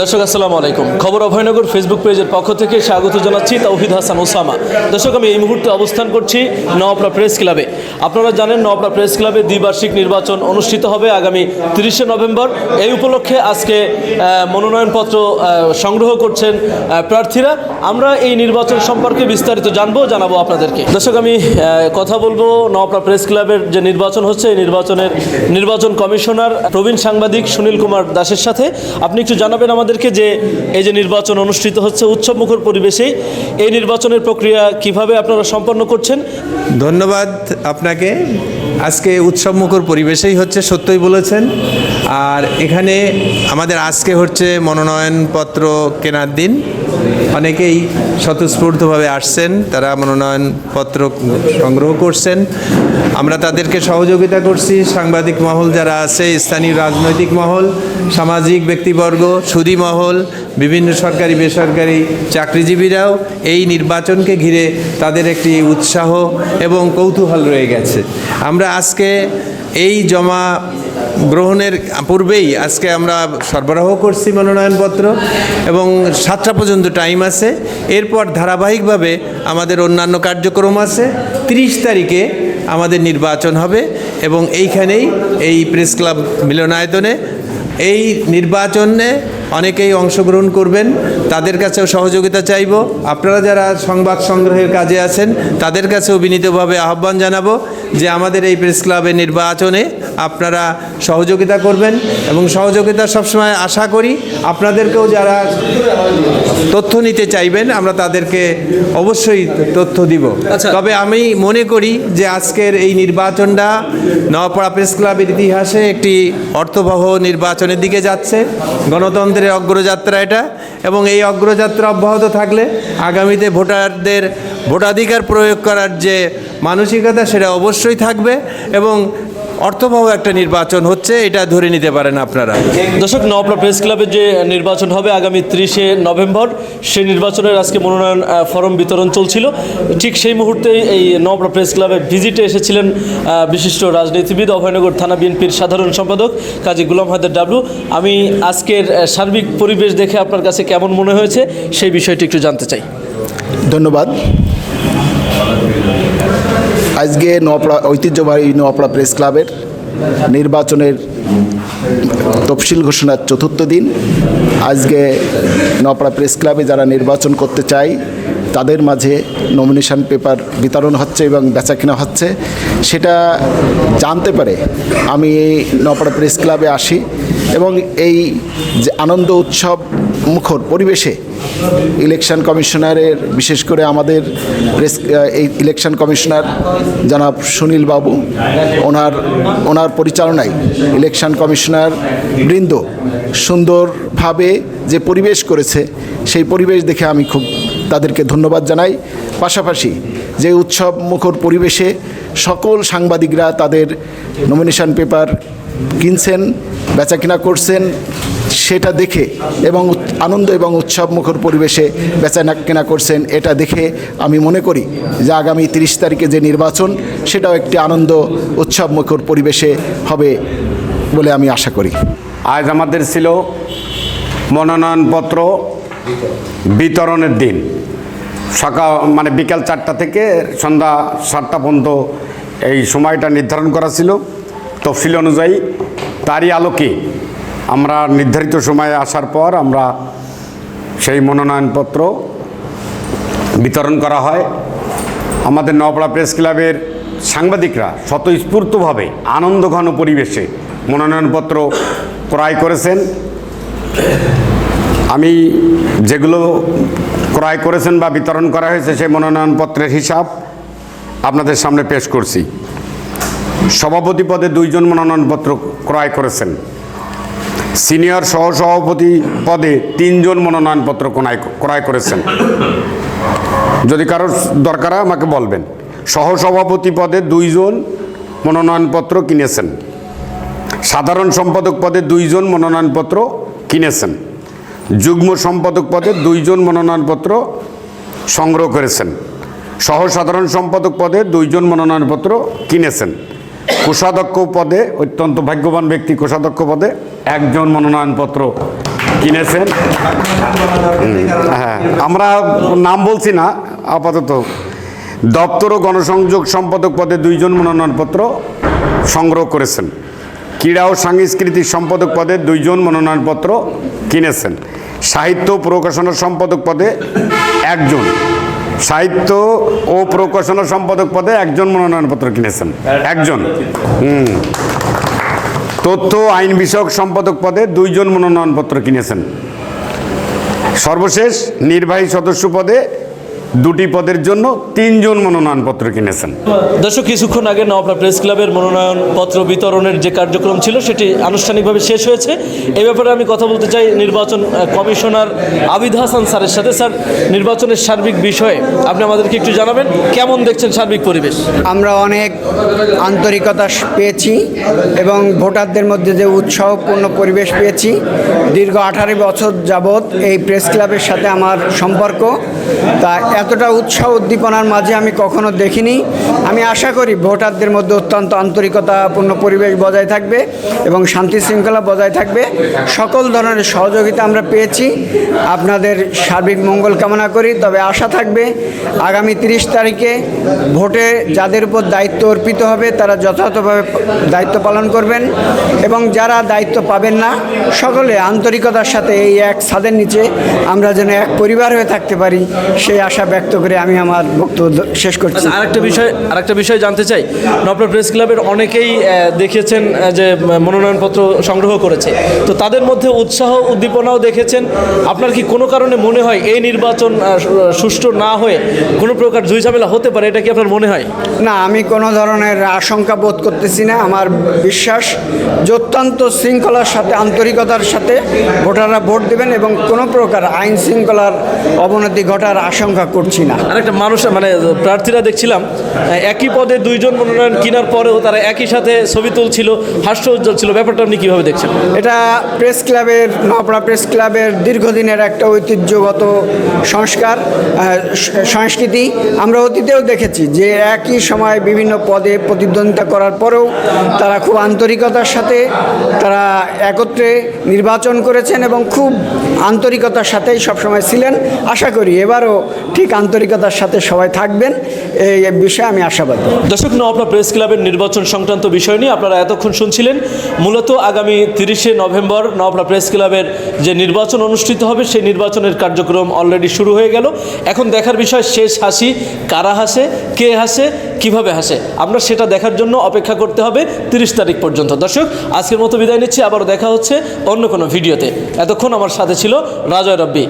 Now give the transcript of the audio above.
দর্শক, আসসালামু আলাইকুম। খবর অভয়নগর ফেসবুক পেজের পক্ষ থেকে স্বাগত জানাচ্ছি তৌহিদ হাসান ওসামা। দর্শক, আমি এই মুহূর্তে অবস্থান করছি নওয়াপড়া প্রেস ক্লাবে। আপনারা জানেন নওয়াপড়া প্রেস ক্লাবে দ্বিবার্ষিক নির্বাচন অনুষ্ঠিত হবে আগামী তিরিশে নভেম্বর। এই উপলক্ষে আজকে মনোনয়নপত্র সংগ্রহ করছেন প্রার্থীরা। আমরা এই নির্বাচন সম্পর্কে বিস্তারিত জানব, জানাব আপনাদেরকে। দর্শক, আমি কথা বলব নওয়াপড়া প্রেস ক্লাবের যে নির্বাচন হচ্ছে, এই নির্বাচনের নির্বাচন কমিশনার প্রবীণ সাংবাদিক সুনীল কুমার দাসের সাথে। আপনি একটু জানাবেন আমাদেরকে যে এই যে নির্বাচন অনুষ্ঠিত হচ্ছে উৎসবমুখর পরিবেশে, এই নির্বাচনের প্রক্রিয়া কীভাবে আপনারা সম্পন্ন করছেন? ধন্যবাদ আপনাকে। আজকে উৎসবমুখর পরিবেশেই হচ্ছে সত্যই বলেছেন। আর এখানে আমাদের আজকে হচ্ছে মনোনয়নপত্র কেনার দিন। অনেকেই স্বতঃস্ফূর্তভাবে আসছেন, তারা মনোনয়নপত্র সংগ্রহ করছেন। আমরা তাদেরকে সহযোগিতা করছি, সাংবাদিক মহল যারা আছে, স্থানীয় রাজনৈতিক মহল, সামাজিক ব্যক্তিবর্গ, সুদী মহল, বিভিন্ন সরকারি, বেসরকারি চাকরিজীবীরাও এই নির্বাচনকে ঘিরে তাদের একটি উৎসাহ এবং কৌতূহল রয়ে গেছে। আমরা আজকে এই জমা গ্রহণের পূর্বেই আজকে আমরা সরবরাহ করছি মনোনয়নপত্র এবং সাতটা পর্যন্ত টাইম আছে। এরপর ধারাবাহিকভাবে আমাদের অন্যান্য কার্যক্রম আছে। তিরিশ তারিখে আমাদের নির্বাচন হবে এবং এইখানেই এই প্রেস ক্লাব মিলনায়তনে এই নির্বাচনে অনেকেই অংশগ্রহণ করবেন। তাদের কাছেও সহযোগিতা চাইব। আপনারা যারা সংবাদ সংগ্রহের কাজে আছেন, তাদের কাছেও বিনীতভাবে আহ্বান জানাব যে আমাদের এই প্রেস ক্লাবের নির্বাচনে আপনারা সহযোগিতা করবেন এবং সহযোগিতা সবসময় আশা করি আপনাদেরকেও যারা তথ্য নিতে চাইবেন আমরা তাদেরকে অবশ্যই তথ্য দিব আচ্ছা। তবে আমি মনে করি যে আজকের এই নির্বাচনটা নওয়াপাড়া প্রেস ক্লাবের ইতিহাসে একটি অর্থবহ নির্বাচনের দিকে যাচ্ছে গণতন্ত্রের অগ্রযাত্রা এটা এবং এই অগ্রযাত্রা অব্যাহত থাকলে আগামীতে ভোটারদের ভোটাধিকার প্রয়োগ করার যে মানসিকতা সেটা অবশ্যই থাকবে এবং অর্থবহ একটা নির্বাচন হচ্ছে এটা ধরে নিতে পারেন আপনারা। দর্শক নওয়াপড়া প্রেস ক্লাবের যে নির্বাচন হবে আগামী ত্রিশে নভেম্বর সেই নির্বাচনের আজকে মনোনয়ন ফরম বিতরণ চলছিল। ঠিক সেই মুহূর্তে এই নওয়াপড়া প্রেস ক্লাবের ভিজিটে এসেছিলেন বিশিষ্ট রাজনীতিবিদ অভয়নগর থানা বিএনপির সাধারণ সম্পাদক কাজী গুলাম হায়দার ডাবলু। আমি আজকের সার্বিক পরিবেশ দেখে আপনার কাছে কেমন মনে হয়েছে সেই বিষয়টি একটু জানতে চাই। ধন্যবাদ। আজকে নোয়াপড়া ঐতিহ্যবাহী নোয়াপড়া প্রেস ক্লাবের নির্বাচনের তফসিল ঘোষণার চতুর্থ দিন। আজকে নোয়াপড়া প্রেস ক্লাবে যারা নির্বাচন করতে চায়, তাদের মাঝে নমিনেশন পেপার বিতরণ হচ্ছে এবং বেচাকেনা হচ্ছে। সেটা জানতে পারে। আমি এই নপাড়া প্রেস ক্লাবে আসি। এবং এই যে আনন্দ উৎসব মুখর পরিবেশে ইলেকশন কমিশনারের, বিশেষ করে আমাদের এই ইলেকশন কমিশনার জনাব সুনীল বাবু, ওনার ওনার পরিচালনায় ইলেকশন কমিশনার বৃন্দ সুন্দরভাবে যে পরিবেশ করেছে, সেই পরিবেশ দেখে আমি খুব তাদেরকে ধন্যবাদ জানাই। পাশাপাশি যে উৎসব মুখর পরিবেশে সকল সাংবাদিকরা তাদের নমিনেশন পেপার কিনছেন, বেচাকেনা করছেন, সেটা দেখে এবং আনন্দ এবং উৎসব মুখর পরিবেশে বেচা কেনা করছেন, এটা দেখে আমি মনে করি যে আগামী তিরিশ তারিখে যে নির্বাচন, সেটাও একটি আনন্দ উৎসব মুখর পরিবেশে হবে বলে আমি আশা করি। আজ আমাদের ছিল মনোনয়নপত্র। বিতরণের দিন। সকাল মানে বিকাল চারটা থেকে সন্ধ্যা সাতটা পর্যন্ত এই সময়টা নির্ধারণ করা ছিল। তফসিল অনুযায়ী তারই আলোকে আমরা নির্ধারিত সময়ে আসার পর আমরা সেই মনোনয়নপত্র বিতরণ করা হয়। আমাদের নওপাড়া প্রেস ক্লাবের সাংবাদিকরা স্বতঃস্ফূর্তভাবে আনন্দঘন পরিবেশে মনোনয়নপত্র ক্রয় করেছেন। আমি যেগুলো ক্রয় করেছেন বা বিতরণ করা হয়েছে সেই মনোনয়নপত্রের হিসাব আপনাদের সামনে পেশ করছি। সভাপতি পদে দুইজন মনোনয়নপত্র ক্রয় করেছেন। সিনিয়র সহসভাপতি পদে তিনজন মনোনয়নপত্র ক্রয় করেছেন। যদি কারোর দরকার হয় আমাকে বলবেন। সহসভাপতি পদে দুইজন মনোনয়নপত্র কিনেছেন। সাধারণ সম্পাদক পদে দুইজন মনোনয়নপত্র কিনেছেন। যুগ্ম সম্পাদক পদে দুইজন মনোনয়নপত্র সংগ্রহ করেছেন। সহ সাধারণ সম্পাদক পদে দুইজন মনোনয়নপত্র কিনেছেন। কোষাধ্যক্ষ পদে, অত্যন্ত ভাগ্যবান ব্যক্তি কোষাধ্যক্ষ পদে একজন মনোনয়নপত্র কিনেছেন। হ্যাঁ আমরা নাম বলছি না, আপাতত। দপ্তর ও গণসংযোগ সম্পাদক পদে দুইজন মনোনয়নপত্র সংগ্রহ করেছেন। ক্রীড়া ও সাংস্কৃতিক সম্পাদক পদে দুইজন মনোনয়নপত্র কিনেছেন। সাহিত্য প্রকাশনা সম্পাদক পদে একজন। সাহিত্য ও প্রকাশনা সম্পাদক পদে একজন মনোনয়নপত্র কিনেছেন। একজন। হুম। তথ্য আইন বিষয়ক সম্পাদক পদে দুইজন মনোনয়নপত্র কিনেছেন। সর্বশেষ নির্বাহী সদস্য পদে দুটি পদের জন্য তিনজন মনোনয়নপত্র কিনেছেন। দর্শক কিছুক্ষণ আগে নওপাড়া প্রেস ক্লাবের মনোনয়ন পত্র বিতরণের যে কার্যক্রম ছিল সেটি আনুষ্ঠানিকভাবে শেষ হয়েছে। এ ব্যাপারে আমি কথা বলতে চাই নির্বাচন কমিশনার আবিদ হাসান স্যারের সাথে। স্যার নির্বাচনের সার্বিক বিষয়ে আপনি আমাদেরকে একটু জানাবেন কেমন দেখছেন সার্বিক পরিবেশ? আমরা অনেক আন্তরিকতা পেয়েছি এবং ভোটারদের মধ্যে যে উৎসাহপূর্ণ পরিবেশ পেয়েছি। দীর্ঘ আঠারো বছর যাবৎ এই প্রেস ক্লাবের সাথে আমার সম্পর্ক। তা এতটা উৎসাহ উদ্দীপনার মাঝে আমি কখনো দেখিনি। আমি আশা করি ভোটারদের মধ্যে অত্যন্ত আন্তরিকতাপূর্ণ পরিবেশ বজায় থাকবে এবং শান্তি শৃঙ্খলা বজায় থাকবে। সকল ধরনের সহযোগিতা আমরা পেয়েছি। আপনাদের সার্বিক মঙ্গল কামনা করি। তবে আশা থাকবে, আগামী তিরিশ তারিখে ভোটে যাদের উপর দায়িত্ব অর্পিত হবে, তারা যথাযথভাবে দায়িত্ব পালন করবেন এবং যারা দায়িত্ব পাবেন না, সকলে আন্তরিকতার সাথে এই এক ছাদের নিচে আমরা যেন এক পরিবার হয়ে থাকতে পারি, সেই আশা ব্যক্ত করে আমি আমার বক্তব্য শেষ করছি। আরেকটা বিষয় আরেকটা বিষয় জানতে চাই। নপলা প্রেস ক্লাবের অনেকেই দেখেছেন যে মনোনয়নপত্র সংগ্রহ করেছে। তো তাদের মধ্যে উৎসাহ উদ্দীপনাও দেখেছেন। আপনার কি কোনো কারণে মনে হয় এই নির্বাচন সুষ্ঠু না হয়ে কোনো প্রকার ঝুই ঝামেলা হতে পারে? এটা কি আপনার মনে হয়? না আমি কোনো ধরনের আশঙ্কা বোধ করতেছি না। আমার বিশ্বাস যে অত্যন্ত শৃঙ্খলার সাথে আন্তরিকতার সাথে ভোটাররা ভোট দেবেন এবং কোনো প্রকার আইন শৃঙ্খলার অবনতি ঘটার আশঙ্কা করছি না। আরেকটা মানুষ মানে প্রার্থীরা দেখছিলাম একই পদে দুইজন মনোনয়ন কেনার পরেও তারা একই সাথে ছবি তুলছিল হাস্য উজ্জ্বল ছিল। ব্যাপারটা আপনি কীভাবে দেখছেন? এটা প্রেস ক্লাবের নপড়া প্রেস ক্লাবের দীর্ঘদিনের একটা ঐতিহ্যগত সংস্কার সংস্কৃতি। আমরা অতীতেও দেখেছি যে একই সময় বিভিন্ন পদে প্রতিদ্বন্দ্বিতা করার পরেও তারা খুব আন্তরিকতার সাথে তারা একত্রে নির্বাচন করেছেন এবং খুব আন্তরিকতার সাথেই সবসময় ছিলেন। আশা করি এবারও ঠিক আন্তরিকতার সাথে সবাই থাকবেন। এই বিষয়ে আমি আশাবাদী। দর্শক নওয়াপড়া প্রেস ক্লাবের নির্বাচন সংক্রান্ত বিষয় নিয়ে আপনারা এতক্ষণ শুনছিলেন। মূলত আগামী তিরিশে নভেম্বর নওয়াপড়া প্রেস ক্লাবের যে নির্বাচন অনুষ্ঠিত হবে, সেই নির্বাচনের কার্যক্রম অলরেডি শুরু হয়ে গেল। এখন দেখার বিষয়, শেষ হাসি কারা হাসে, কে হাসে, কীভাবে হাসে? আমরা সেটা দেখার জন্য অপেক্ষা করতে হবে তিরিশ তারিখ পর্যন্ত। দর্শক, আজকের মতো বিদায় নিচ্ছি। আবারও দেখা হচ্ছে অন্য কোনো ভিডিওতে। এতক্ষণ আমার সাথে ছিল রাজয় রব্বি।